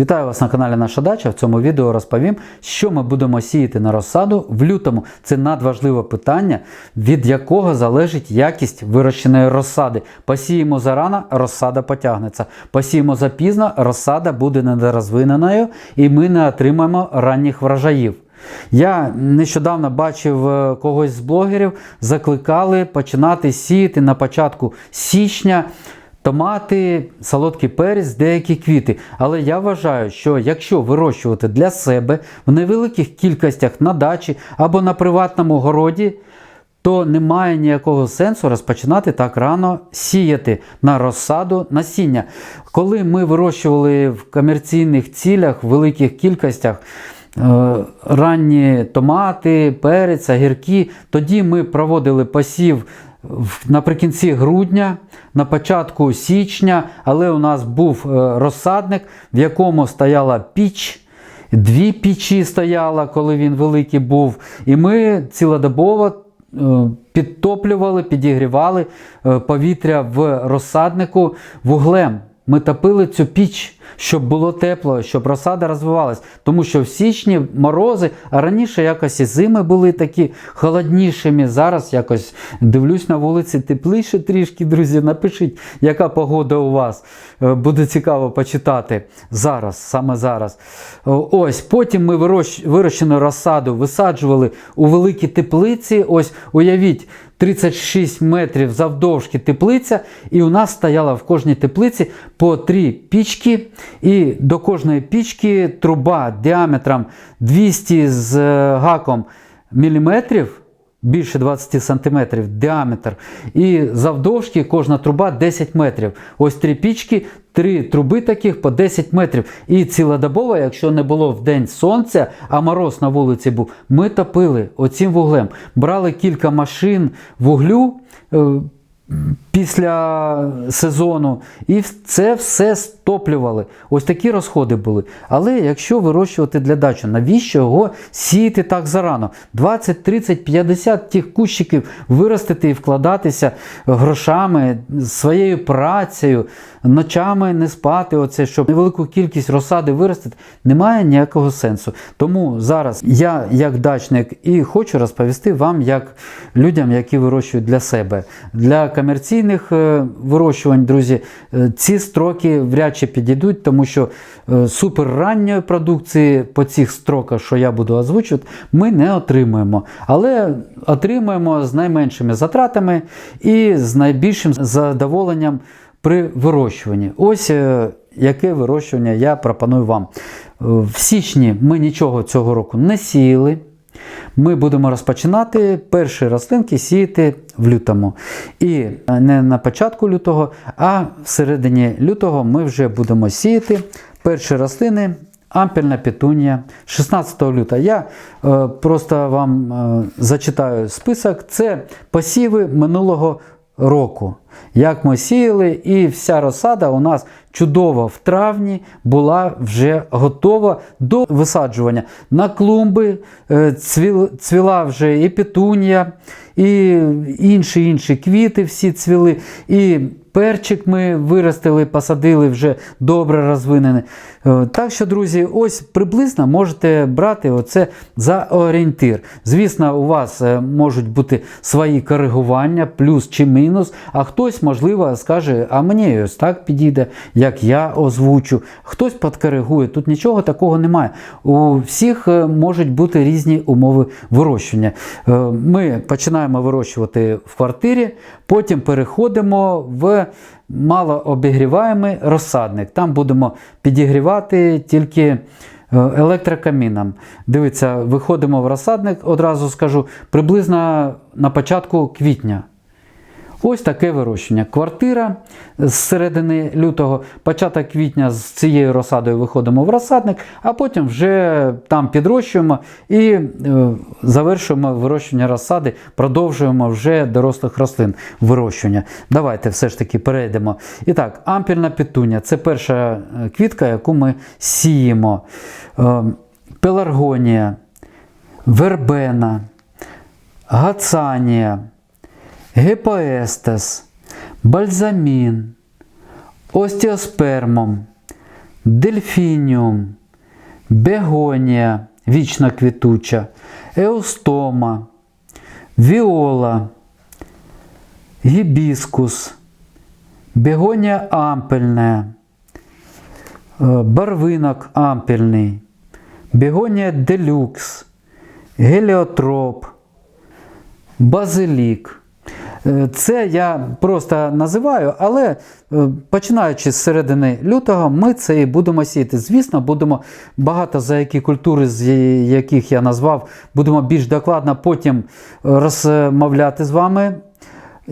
Вітаю вас на каналі Наша Дача. В цьому відео розповім, що ми будемо сіяти на розсаду в лютому. Це надважливе питання, від якого залежить якість вирощеної розсади. Посіємо зарано, розсада потягнеться. Посіємо запізно, розсада буде недорозвиненою і ми не отримаємо ранніх врожаїв. Я нещодавно бачив е, когось з блогерів, закликали починати сіяти на початку січня. Томати, солодкий перець, деякі квіти. Але я вважаю, що якщо вирощувати для себе в невеликих кількостях на дачі або на приватному городі, то немає ніякого сенсу розпочинати так рано сіяти на розсаду насіння. Коли ми вирощували в комерційних цілях в великих кількостях. е, Ранні томати, перець, огірки. Тоді ми проводили посів наприкінці грудня, на початку січня, але у нас був е, розсадник, в якому стояла піч. Дві пічі стояла, коли він великий був. І ми цілодобово е, підтоплювали, підігрівали е, повітря в розсаднику вуглем. Ми топили цю піч, щоб було тепло, щоб розсада розвивалась. Тому що в січні морози, а раніше якось і зими були такі холоднішими. Зараз якось дивлюсь на вулиці тепліше трішки, друзі. Напишіть, яка погода у вас. Е, Буде цікаво почитати зараз, саме зараз. Ось потім ми вирощ- вирощену розсаду висаджували у великі теплиці. Ось уявіть. 36 метрів завдовжки теплиця, і у нас стояла в кожній теплиці по три пічки, і до кожної пічки труба діаметром 200 з гаком міліметрів. Більше 20 сантиметрів діаметр. І завдовжки кожна труба 10 метрів. Ось три пічки, три труби таких по 10 метрів. І цілодобово, якщо не було в день сонця, а мороз на вулиці був, ми топили оцим вуглем. Брали кілька машин вуглю. Після сезону, і це все стоплювали. Ось такі розходи були. Але якщо вирощувати для дачі, навіщо його сіяти так зарано? 20, 30, 50 тих кущиків виростити і вкладатися грошами, своєю працею, ночами не спати, оце, щоб невелику кількість розсади виростити, немає ніякого сенсу. Тому зараз я, як дачник, і хочу розповісти вам, як людям, які вирощують для себе. Для комерційних е, вирощувань, друзі, е, ці строки вряд чи підійдуть, тому що е, суперранньої продукції по цих строках, що я буду озвучувати, ми не отримуємо. Але отримуємо з найменшими затратами і з найбільшим задоволенням при вирощуванні. Ось яке вирощування я пропоную вам. В січні ми нічого цього року не сіяли. Ми будемо розпочинати перші рослинки сіяти в лютому. І не на початку лютого, а в середині лютого ми вже будемо сіяти перші рослини. Ампельна петунія 16 лютого. Я е, просто вам е, зачитаю список. Це посіви минулого року. Як ми сіяли, і вся розсада у нас чудово в травні була вже готова до висаджування. На клумби е, цвіла вже і петунія, і інші інші квіти всі цвіли. І перчик ми виростили, посадили вже добре розвинений. Е, Так що, друзі, ось приблизно можете брати оце за орієнтир. Звісно, у вас е, можуть бути свої коригування, плюс чи мінус, а хтось, можливо, скаже, а мені ось так підійде, як я озвучу. Хтось підкоригує. Тут нічого такого немає. У всіх е, можуть бути різні умови вирощування. Ми починаємо вирощувати в квартирі, потім переходимо в малообігріваємий розсадник. Там будемо підігрівати тільки електрокамінам. електрокаміном. Дивіться, виходимо в розсадник, одразу скажу, приблизно на початку квітня. Ось таке вирощення. Квартира з середини лютого, початок квітня з цією розсадою виходимо в розсадник, а потім вже там підрощуємо і е, завершуємо вирощування розсади, продовжуємо вже дорослих рослин вирощування. Давайте все ж таки перейдемо. І так, ампільна петуня це перша е, квітка, яку ми сіємо. Е, Пеларгонія, вербена, гацанія гепоестес, бальзамін, остеоспермом, дельфініум, бегонія, вічна квітуча, еустома, віола, гібіскус, бегонія ампельна, е, барвинок ампельний, бегонія делюкс, геліотроп, базилік. Е, Це я просто називаю, але е, починаючи з середини лютого, ми це і будемо сіяти. Звісно, будемо багато за які культури, з яких я назвав, будемо більш докладно потім розмовляти з вами.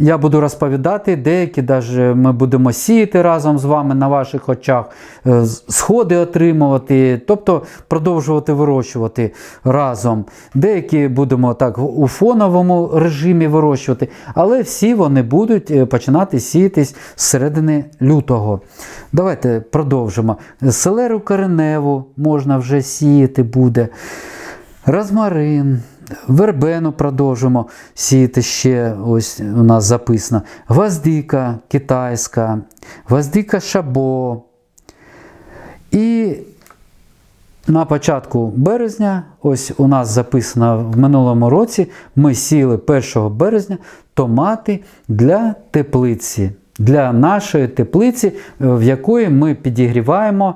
Я буду розповідати, деякі даже ми будемо сіяти разом з вами на ваших очах, е, сходи отримувати, тобто продовжувати вирощувати разом. Деякі будемо так у фоновому режимі вирощувати, але всі вони будуть е, починати сіятись з середини лютого. Давайте продовжимо. Селеру кореневу можна вже сіяти буде. Розмарин, вербену продовжимо сіяти ще, ось у нас записано. Гвоздика китайська, гвоздика шабо. І на початку березня, ось у нас записано в минулому році, ми сіяли 1 березня томати для теплиці, для нашої теплиці, в якої ми підігріваємо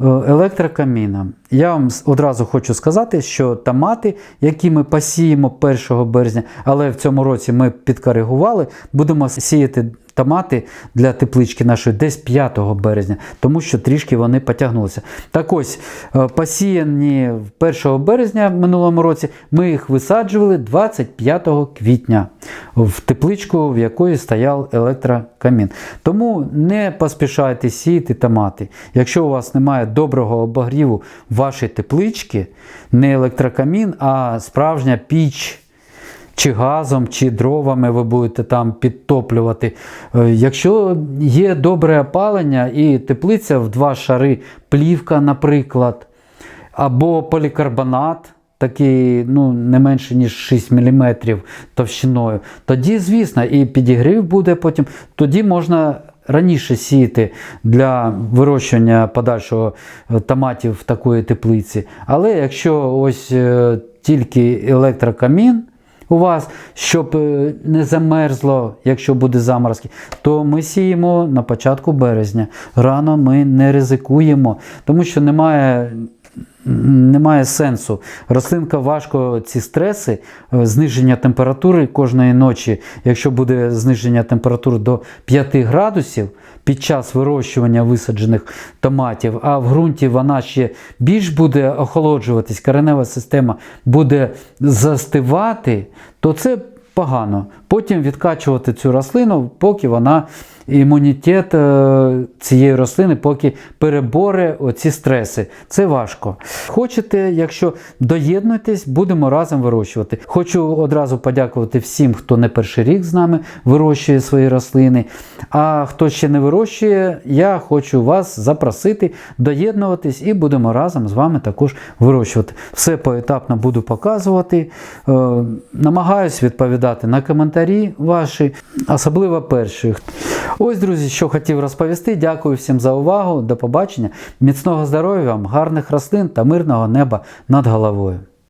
е, електрокаміном. Я вам одразу хочу сказати, що томати, які ми посіємо 1 березня, але в цьому році ми підкоригували, будемо сіяти томати для теплички нашої десь 5 березня, тому що трішки вони потягнулися. Так ось, е, посіяні 1 березня в минулому році, ми їх висаджували 25 квітня в тепличку, в якої стояв електрокамін. Тому не поспішайте сіяти томати. Якщо у вас немає доброго обогріву вашої теплички, не електрокамін, а справжня піч чи газом, чи дровами ви будете там підтоплювати. Е, Якщо є добре опалення і теплиця в два шари, плівка, наприклад, або полікарбонат, такий ну, не менше, ніж 6 мм товщиною, тоді, звісно, і підігрів буде потім, тоді можна. Раніше сіяти для вирощування подальшого е, томатів в такої теплиці. Але якщо ось е, тільки електрокамін, у вас, щоб е, не замерзло, якщо буде заморозки, то ми сіємо на початку березня. Рано ми не ризикуємо, тому що немає. Немає сенсу. Рослинка важко ці стреси, е, зниження температури кожної ночі, якщо буде зниження температури до 5 градусів під час вирощування висаджених томатів, а в ґрунті вона ще більш буде охолоджуватись, коренева система буде застивати, то це погано. Потім відкачувати цю рослину, поки вона імунітет е, цієї рослини, поки переборе оці стреси. Це важко. Хочете, якщо доєднуйтесь, будемо разом вирощувати. Хочу одразу подякувати всім, хто не перший рік з нами вирощує свої рослини. А хто ще не вирощує, я хочу вас запросити доєднуватись і будемо разом з вами також вирощувати. Все поетапно буду показувати. Е, намагаюсь відповідати на коментарі ваші, особливо перші. Ось, друзі, що хотів розповісти. Дякую всім за увагу. До побачення. Міцного здоров'я вам, гарних рослин та мирного неба над головою.